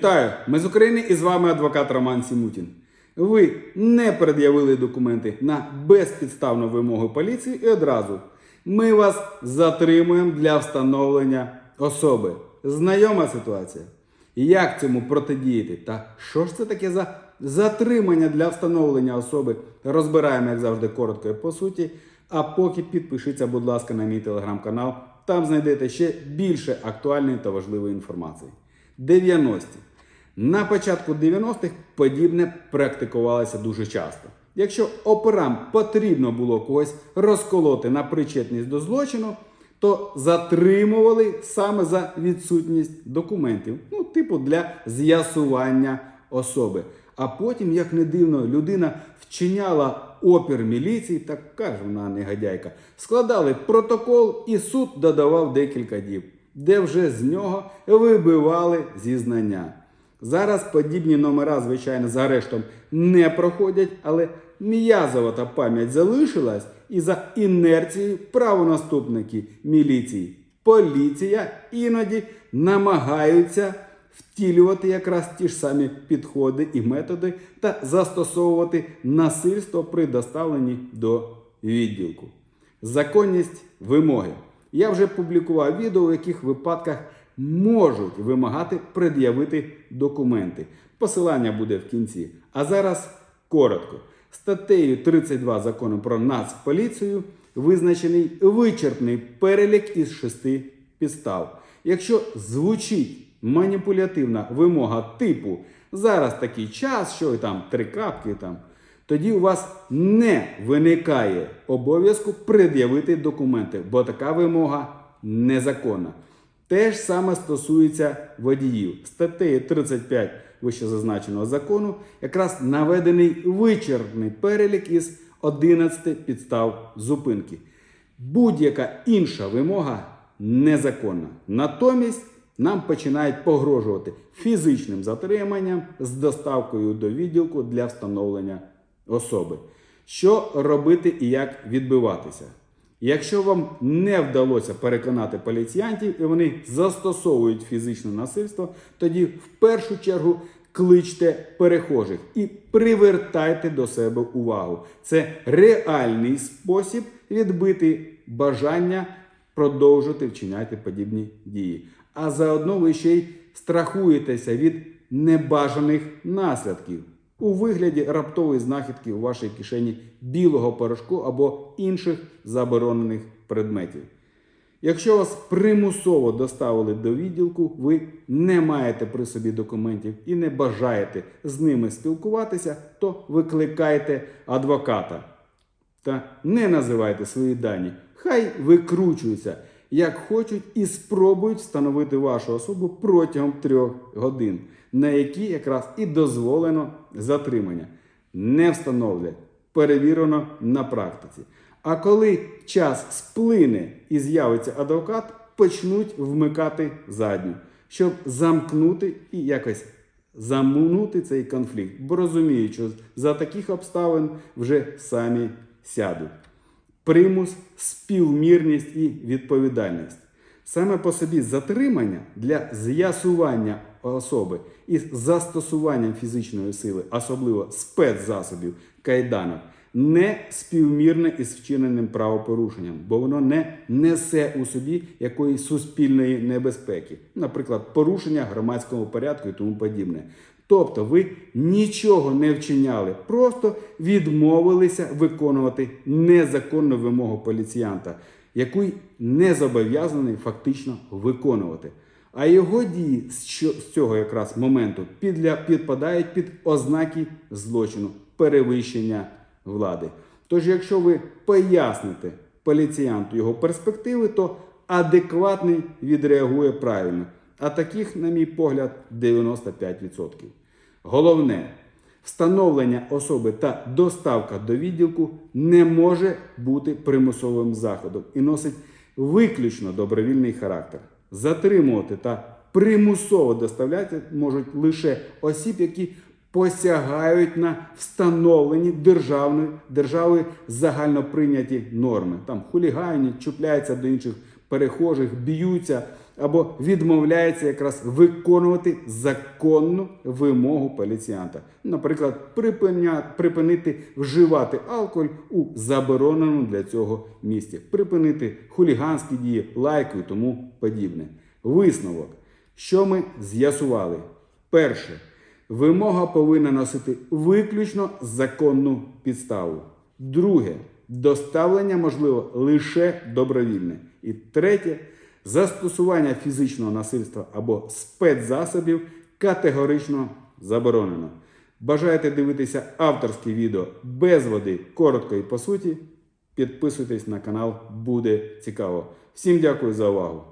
Вітаю! Ми з України і з вами адвокат Роман Сімутін. Ви не пред'явили документи на безпідставну вимогу поліції і одразу. Ми вас затримуємо для встановлення особи. Знайома ситуація? Як цьому протидіяти? Та що ж це таке за затримання для встановлення особи? Розбираємо, як завжди, коротко і по суті. А поки підпишіться, будь ласка, на мій телеграм-канал. Там знайдете ще більше актуальної та важливої інформації. 90-ті. На початку 90-х подібне практикувалося дуже часто. Якщо операм потрібно було когось розколоти на причетність до злочину, то затримували саме за відсутність документів, ну, типу для з'ясування особи. А потім, як не дивно, людина вчиняла опір міліції, така ж вона негодяйка, складали протокол і суд додавав декілька діб, де вже з нього вибивали зізнання. Зараз подібні номера, звичайно, з арештом не проходять, але м'язова та пам'ять залишилась і за інерцією правонаступники міліції. Поліція іноді намагаються втілювати якраз ті ж самі підходи і методи та застосовувати насильство при доставленні до відділку. Законність вимоги. Я вже публікував відео, в яких випадках можуть вимагати пред'явити документи. Посилання буде в кінці. А зараз коротко. Статтею 32 закону про Нацполіцію визначений вичерпний перелік із шести підстав. Якщо звучить маніпулятивна вимога типу зараз такий час, що там три крапки там, тоді у вас не виникає обов'язку пред'явити документи, бо така вимога незаконна. Те ж саме стосується водіїв. Статтею 35 вище зазначеного закону якраз наведений вичерпний перелік із 11 підстав зупинки. Будь-яка інша вимога незаконна. Натомість нам починають погрожувати фізичним затриманням з доставкою до відділку для встановлення особи. Що робити і як відбиватися? Якщо вам не вдалося переконати поліціянтів і вони застосовують фізичне насильство, тоді в першу чергу кличте перехожих і привертайте до себе увагу. Це реальний спосіб відбити бажання продовжити вчиняти подібні дії. А заодно ви ще й страхуєтеся від небажаних наслідків у вигляді раптової знахідки у вашій кишені білого порошку або інших заборонених предметів. Якщо вас примусово доставили до відділку, ви не маєте при собі документів і не бажаєте з ними спілкуватися, то викликайте адвоката. Та не називайте свої дані. Хай викручуються, як хочуть, і спробують встановити вашу особу протягом трьох годин, на які якраз і дозволено затримання. Не встановлять, перевірено на практиці. А коли час сплине і з'явиться адвокат, почнуть вмикати задню, щоб замкнути і якось замунути цей конфлікт, бо розуміють, що за таких обставин вже самі сядуть. Примус, співмірність і відповідальність. Саме по собі затримання для з'ясування особи із застосуванням фізичної сили, особливо спецзасобів кайданок, не співмірне із вчиненим правопорушенням, бо воно не несе у собі якоїсь суспільної небезпеки, наприклад, порушення громадського порядку і тому подібне. Тобто ви нічого не вчиняли, просто відмовилися виконувати незаконну вимогу поліціянта, яку не зобов'язаний фактично виконувати. А його дії з цього якраз моменту підпадають під ознаки злочину перевищення влади. Тож, якщо ви поясните поліціянту його перспективи, то адекватний відреагує правильно. А таких, на мій погляд, 95%. Головне, встановлення особи та доставка до відділку не може бути примусовим заходом і носить виключно добровільний характер. Затримувати та примусово доставляти можуть лише осіб, які посягають на встановлені державною державою загальноприйняті норми. Там хуліганять, чупляються до інших перехожих, б'ються або відмовляється якраз виконувати законну вимогу поліціянта. Наприклад, припинити вживати алкоголь у забороненому для цього місці, припинити хуліганські дії, лайку і тому подібне. Висновок, що ми з'ясували. Перше, вимога повинна носити виключно законну підставу. Друге, доставлення можливо лише добровільне. І третє, застосування фізичного насильства або спецзасобів категорично заборонено. Бажаєте дивитися авторське відео без води, коротко і по суті? Підписуйтесь на канал, буде цікаво. Всім дякую за увагу!